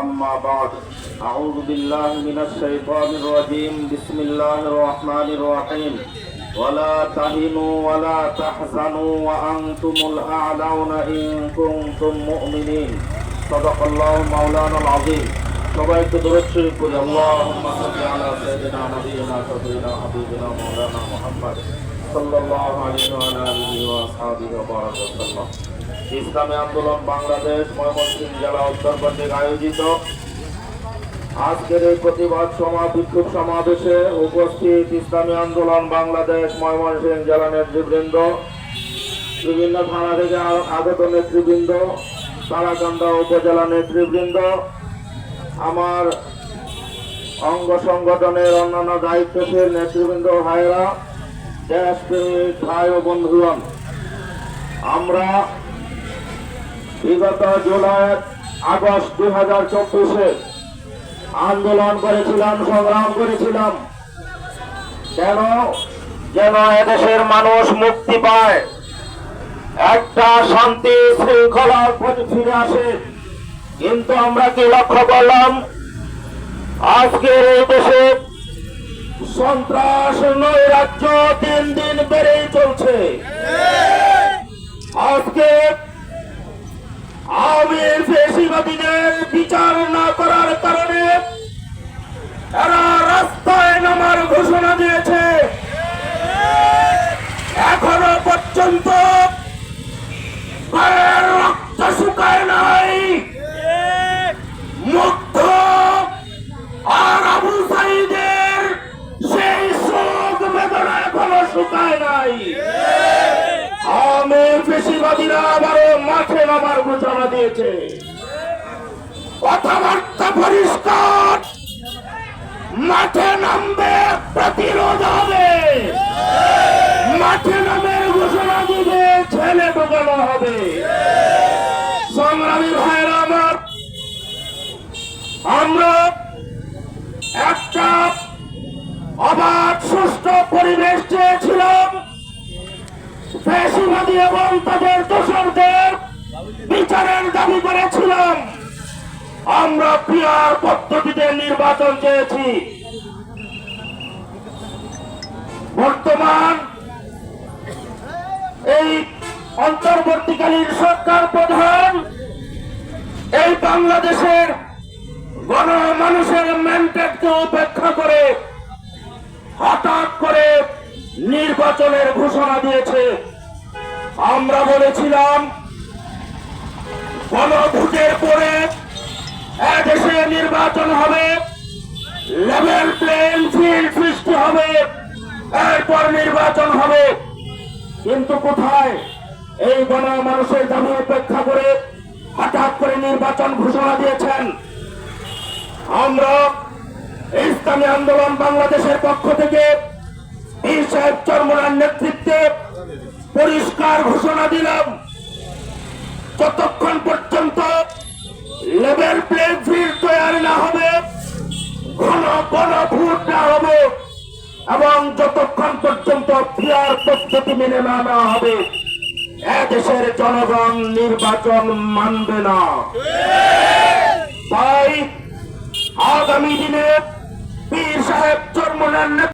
أما بعد أعوذ بالله من الشيطان الرجيم بسم الله الرحمن الرحيم ولا تهنوا ولا تحزنوا وأنتم الأعلون إن كنتم مؤمنين صدق الله مولانا العظيم সবাইকে দূরত শরীফ করি আল্লাহুম্মা সাল্লি আলা সাইয়্যিদিনা নাবিয়িনা সাইয়্যিদিনা হাবিবিনা মাওলানা মুহাম্মদ সাল্লাল্লাহু আলাইহি ওয়া আলা আলিহি ওয়া আসহাবিহি ওয়া বারাকা ওয়াসাল্লাম ইসলামী আন্দোলন বাংলাদেশ ময়মনসিংহ জেলা উত্তর আয়োজিত। আজকের এই প্রতিবাদ সমা বিক্ষোভ সমাবেশে উপস্থিত ইসলামী আন্দোলন বাংলাদেশ ময়মনসিংহ জেলা নেতৃবৃন্দ, বিভিন্ন থানা থেকে আগত নেতৃবৃন্দ তারাকান্দা উপজেলা নেতৃবৃন্দ, আমার অঙ্গ সংগঠনের অন্যান্য দায়িত্বশীল নেতৃবৃন্দ ভাইরা দেশপ্রেমিক ভাই ও বন্ধুগণ, আমরা বিগত জুলাই, আগস্ট দুই হাজার চব্বিশে আন্দোলন করেছিলাম, সংগ্রাম করেছিলাম। কেন? যেন এদেশের মানুষ মুক্তি পায়। একটা শান্তি শৃঙ্খলা ফিরে আসে। কিন্তু আমরা কি লক্ষ্য করলাম? আজকের এই দেশে সন্ত্রাস, নৈরাজ্য দিন দিন বেড়েই চলছে। আজকে ফেসিবাদীদের বিচার না করার কারণে এরা রাস্তায় নামার ঘোষণা দিয়েছে। এখনও পর্যন্ত রক্ত শুকায় নাই। মুগ্ধ আর আবু সাইদের সেই শোক বেদনা এখনও শুকায় নাই। আমের বেশিবাদীরা আবারও মাঠে নামার ঘোষণা দিয়েছে। কথাবার্তা পরিষ্কার। মাঠে নামবে, প্রতিরোধ হবে। মাঠে নামের ঘোষণা দিবে, ছেলে ঢোকানো হবে। সংগ্রামী ভাইরা আমার, আমরা একটা অবাধ, সুষ্ঠ পরিবেশ চেয়েছিলাম। ফ্যাসিবাদী এবং তাদের দোষরদের বিচারের দাবি করেছিলাম। আমরা পিয়ার পদ্ধতিতে নির্বাচন চেয়েছি। বর্তমান এই অন্তর্বর্তীকালীন সরকার প্রধান এই বাংলাদেশের গণ মানুষের ম্যান্ডেটকে উপেক্ষা করে হঠাৎ করে নির্বাচনের ঘোষণা দিয়েছে। আমরা বলেছিলাম, গণভোটের পরে নির্বাচন হবে। লেভেল প্লেন ফিল্ড সৃষ্টি হবে। এরপর নির্বাচন হবে। কিন্তু কোথায়? এই গণ মানুষের দাবি উপেক্ষা করে হঠাৎ করে নির্বাচন ঘোষণা দিয়েছেন। আমরা ইসলামী আন্দোলন বাংলাদেশের পক্ষ থেকে এই সাহেব চর্মনার নেতৃত্বে পরিষ্কার ঘোষণা দিলাম। যতক্ষণ পর্যন্ত লেভেল প্লে ফিল্ড তৈরি না হবে, ঘন ঘন ভোট না হবে, এবং যতক্ষণ পর্যন্ত ক্রিয়ার পদ্ধতি মেনে না নেওয়া হবে এদেশের জনগণ নির্বাচন মানবে না। তাই আগামী দিনে পীর সাহেব চর্মনার